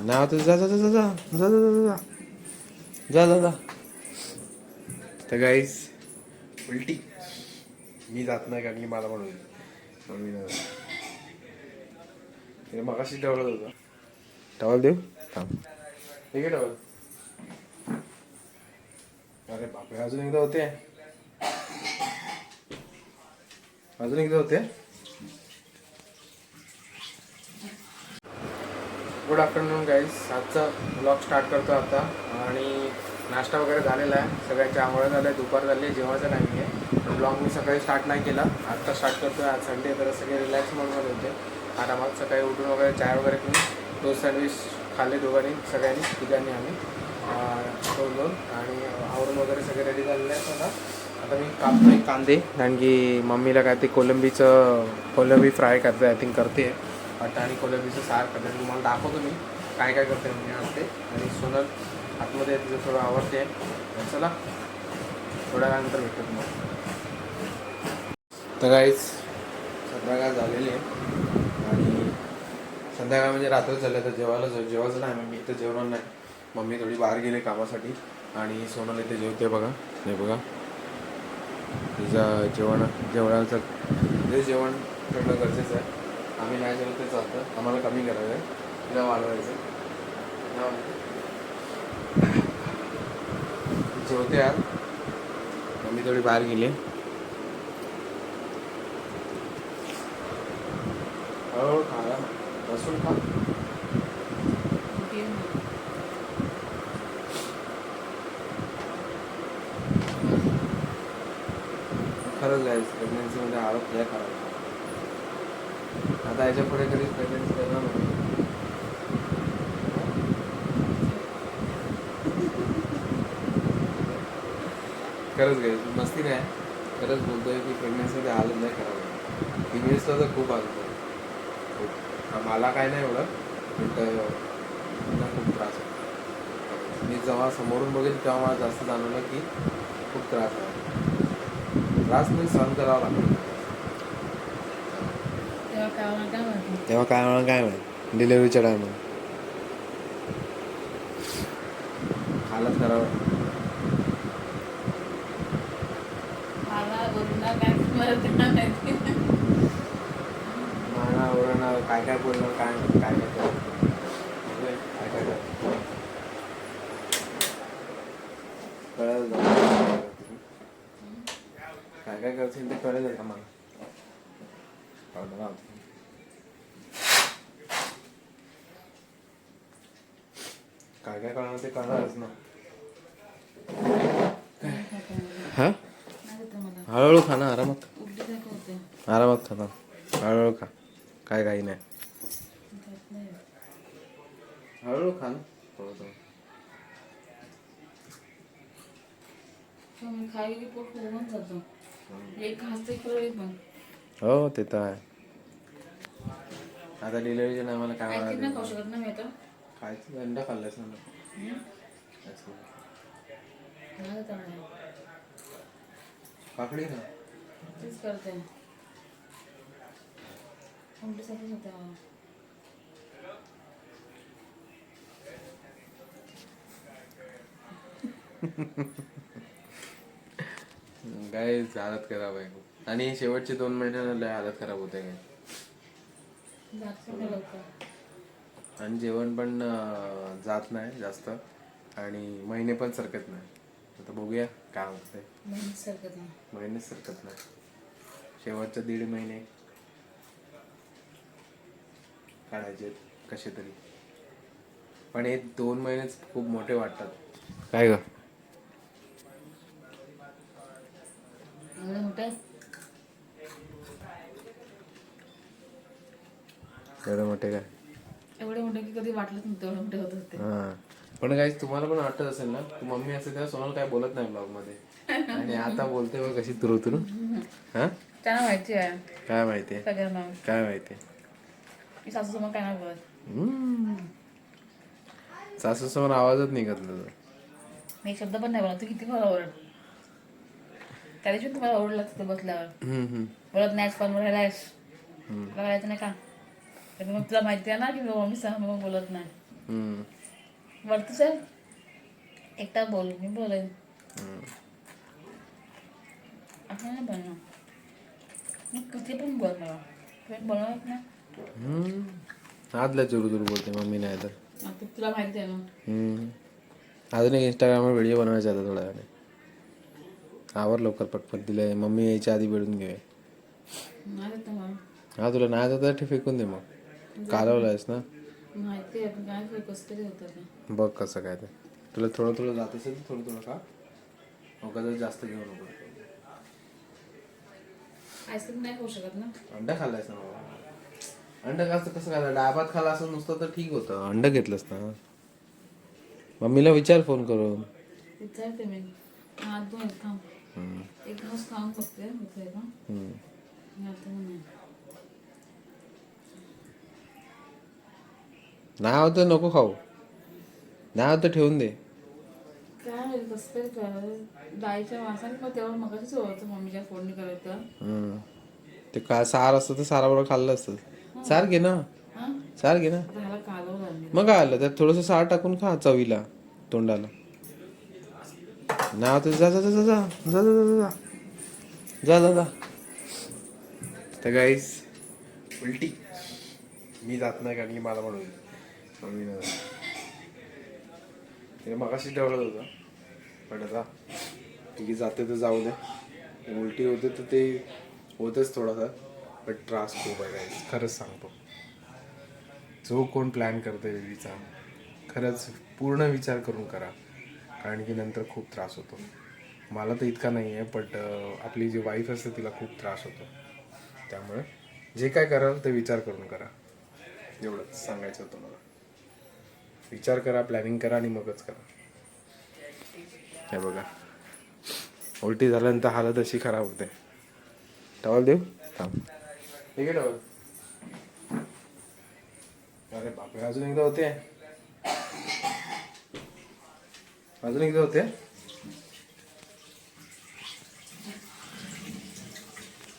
नाव तुझं जा जा जा जा जा. जा जा जा जा जा. तर उलटी. मी जात नाही कारण की मला पण म्हणून तिने मगाशी टवल होता टवल देऊ? थांब. ठीक आहे टवल अरे बापरे अजून एकदा होते. अजून एकदा होते? गुड आफ्टरनून गाईज आजचा ब्लॉग स्टार्ट करतो आता. आणि नाश्ता वगैरे झालेला आहे. सगळ्यांच्या आंघोळ्या झाल्या दुपार झाली आहे जेवायचा टायमिंग आहे. ब्लॉग मी सकाळी स्टार्ट नाही केला. आत्ता स्टार्ट करतो आहे आज संडे तर सगळे रिलॅक्स म्हणून होते. आरामात सकाळी उठून वगैरे चाय वगैरे पिऊन तो सँडविच खाल्ले दोघांनी सगळ्यांनी तिघांनी आम्ही. दोन दोन. आणि आवरून वगैरे सगळे रेडी झालेले आहेत आता. आता मी कापतो कांदे. कारण की मम्मीला काय ते कोलंबीचं कोलंबी फ्राय करते आय थिंक करते आणि कोलंबीचं सार करते तुम्हाला दाखवतो मी. काय काय करते मी आणते आणि सोनल आतमध्ये आहे, तिचं थोडं आवडते. आहे चला थोड्या वेळानंतर भेटतो तुम्हाला. तर काहीच संध्याकाळ झालेली आहे. आणि संध्याकाळ म्हणजे रात्र झालं तर जेवायला जेव- जेवायचं नाही मी इथं जेवणार नाही. मम्मी थोडी बाहेर गेले कामासाठी. आणि सोनल इथे जेवते बघा. हे बघा. तिचं जेवण जेवणाचं ते जेवण करणं गरजेचं आहे. आम्ही नाही झालं ते चालतं. आम्हाला कमी करायचं आहे तिला वाढवायचं जेवते यार मम्मी थोडी बाहेर गेली. हळूहळू खायला बसून खा. खरंच जायचं प्रेग्नन्सीमध्ये आरोप लय खराब आहे. आता याच्यापुढे कधीच प्रेग्नन्सी करणार नाही. खरंच काय मस्ती नाही. खरंच बोलतोय की प्रेग्नन्सीमध्ये आलं नाही खराब आहे. फिमेल्सला तर खूप हालत आहे. मला काय नाही एवढं बट त्यांना खूप त्रास होतो मी जेव्हा समोरून बघेल तेव्हा मला जास्त जाणवलं की खूप त्रास आहे. त्रास मी सहन करावा लागतो. तेव्हा काय काय म्हणतो? तेव्हा काय म्हणा? काय म्हणा डिलेवरीच्या टायमाला हालत काय काय बोलणार काय काय काय काय काय काय काय ते कळेल का? काय काय करणार ते करणारच ना. हा? हळूहळू खा ना आरामात आरामात खा ना. हळूहळू खा. काय काही नाही. हळूहळू खा हो ते तर आहे. आता डिलेव्हरीच्या मला काय खायचं अंडा खाल्लायस ना काकडी ना तेच करते. काय हालत खराब आहे. खूप आणि शेवटचे दोन मिनिटांना लय हालत खराब होते. काय आणि जेवण पण जात नाही जास्त. आणि महिने पण सरकत नाही. आता बघूया काय होतंय. महिनेच सरकत नाही. शेवटचे दीड महिने. काढायचे कसे तरी. पण हे दोन महिनेच खूप मोठे वाटतात. काय ग? एवढे मोठे? एवढे मोठे काय? की कधी वाटलंच नव्हतं एवढे मोठे होत होते. हा. पण काय तुम्हाला पण वाटत असेल ना तू मम्मी असते तेव्हा सोनल काय बोलत नाही ब्लॉगमध्ये आणि आता बोलते बघ कशी तुरु तुरु. हा? त्यांना माहिती आहे. काय माहितीये सगळ्यांना काय माहितीये मी सासू समोर काय नाही बोलत. सासू समोर आवाजच निघत नाही. मी एक शब्द पण नाही बोलत. तू किती मला ओरड. त्या दिवशी तुम्हाला ओरडलं तिथे बसल्यावर. बोलत नाहीस फोनवर राहिलायस. कळायचं नाही का? तर मग तुला माहिती आहे ना की मी मम्मी सांग मग बोलत नाही. वरती चल. एकटा बोल मी बोलेन. नाही बोलणार मी किती पण बोल मला. पण बोलणार ना. आदल्या चुरू चुरू बोलते मम्मी नाही तर. तुला माहिती आहे ना. अजून एक इंस्टाग्रामवर व्हिडिओ बनवायचा आता थोड्या वेळाने. आवर लवकर पटपट दिले मम्मी यायच्या आधी भेटून घे नाही देत मला हा तुला नाही तर ते फेकून दे मग. कालवलंयस ना? माहिती आहे पण काय कसं तरी होतं बघ कसं काय ते. तुला थोडं थोडं जात असेल तर थोडं थोडं खा. मग कसं जास्त घेऊ नको. आईस्क्रीम नाही खाऊ शकत ना? अंडा खाल्लायस ना बाबा? अंडा कसं कसं खाल्लं? डाबात खाल्ला असं नुसतं तर ठीक होतं. अंडा घेतलंस ना? मम्मीला विचार फोन करून. विचारते मी. हा तू एक थांब. एक घास खाऊन बघते इथे का. आता नाही नाही होतं नको खाऊ. नाही होतं ठेवून दे. काय होईल कसं तरी. कर डाळीच्या वासाने मग तेव्हा मगाशीच ओळखतं मम्मीच्या फोडणी करायचं हम्म. ते काय सार असतं तर साराबरोबर खाल्लं असतं. सार घे ना. हा? सार घे ना. मग काय आलं? त्यात थोडंसं सार टाकून खा चवीला तोंडाला. नाव तर जा जा जा जा जा जा जा जा जा. जा जा जा. तर गाईस उलटी. मी जात नाही कारण की मला म्हणून. मम्मी ते मगाशी ठेवलं होतं पण आता तिघी जाते तर जाऊ दे उलटी होते तर ते होतच थोडासा पण त्रास खूप आहे गाईस खरंच सांगतो जो कोण प्लॅन करते बेबीचा खरंच पूर्ण विचार करून करा कारण की नंतर खूप त्रास होतो मला तर इतका नाही आहे बट आपली जी वाईफ असते तिला खूप त्रास होतो त्यामुळे जे काय कराल ते विचार करून करा एवढंच सांगायचं होतं मला विचार करा प्लॅनिंग करा आणि मगच करा. हे बघा. उलटी झाल्यानंतर हालत अशी खराब होते. टॉवल देऊ? थांब. ठीक आहे टॉवल अरे बापरे अजून एकदा होते. अजून एकदा होते?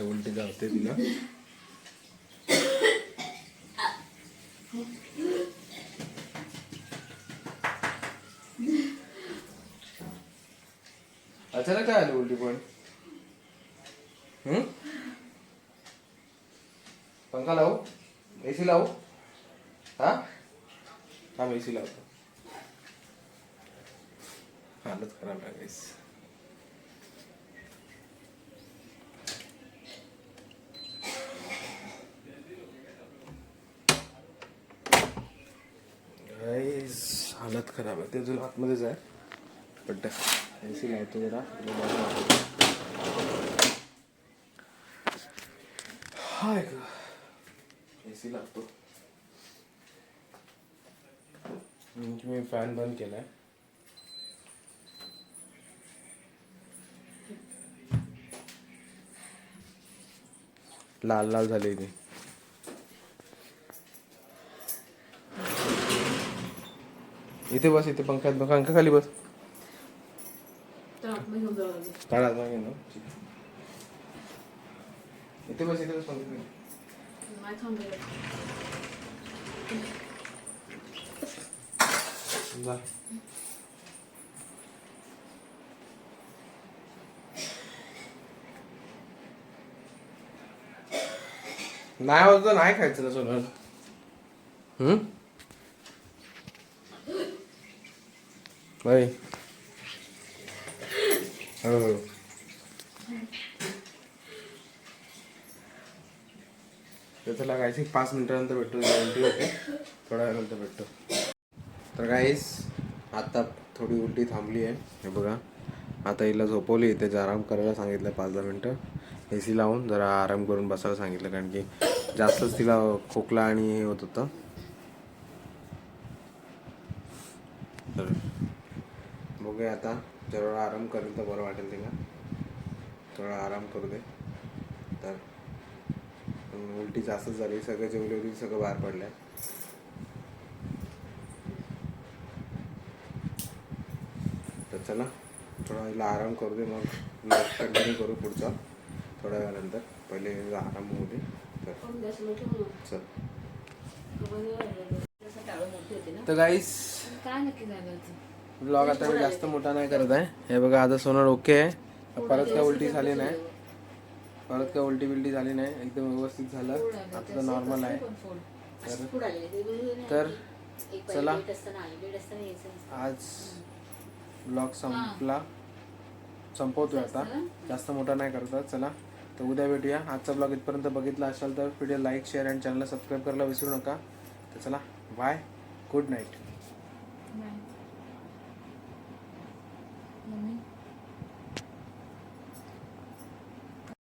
उलटी होते तिला. अचानक काय आली उलटी पण? हम्म पंखा लावू? एसी लावू? हा? हा एसी लावतो. हालत खराब आहे हालत खराब आहे. ते अजून आतमध्येच आहे. पण ए सी लावतो जरा. हाय सी लावतो म्हणजे मी फॅन बंद केलाय लाल लाल झाले ते इथे बस इथे पंख्यात पंखा खाली बस तर आपण घेऊन जावं लागेल काढा मागे ना इथे बस इथे बस पंख्यात नाही नाही होत तर नाही खायचं ना सोनं हम्म होय हो. हो तर चला काहीच पाच मिनिटानंतर भेटतो उलटी होते. थोड्या वेळानंतर भेटतो. तर गाईस आता थोडी उलटी थांबली आहे. हे बघा. आता हिला झोपवली इथे आराम करायला सांगितलं पाच दहा मिनटं. ए सी लावून जरा आराम करून बसायला सांगितलं कारण की जास्तच तिला खोकला आणि हे होत होतं. तर बघूया आता. जरा आराम करेल तर बरं वाटेल तिला थोडा आराम करू दे. तर उलटी जास्त झाली सगळं जेवढी होती सगळं बाहेर पडलंय. तर चला थोडा हिला आराम करू दे मग. कंटिन्यू करू पुढचा. थोड्या वेळानंतर. पहिले हिला आराम होऊ दे. तर चल. टाळं मोठी होती ना. तर गाईस काय नक्की झालं होतं? ब्लॉग आता मी जास्त मोठा नाही करत आहे. हे बघा आता सोनर ओके आहे. परत काय उलटी झाली नाही. परत काय उलटी बिलटी झाली नाही. एकदम व्यवस्थित झालं. आता नॉर्मल आहे. तर तर चला. आज ब्लॉग संपला. संपवतोय आता. जास्त मोठा नाही करत चला. तर उद्या भेटूया. आजचा ब्लॉग इथपर्यंत बघितला असाल तर व्हिडिओ लाईक शेअर आणि चॅनलला सबस्क्राईब करायला विसरू नका. तर चला. Bye good night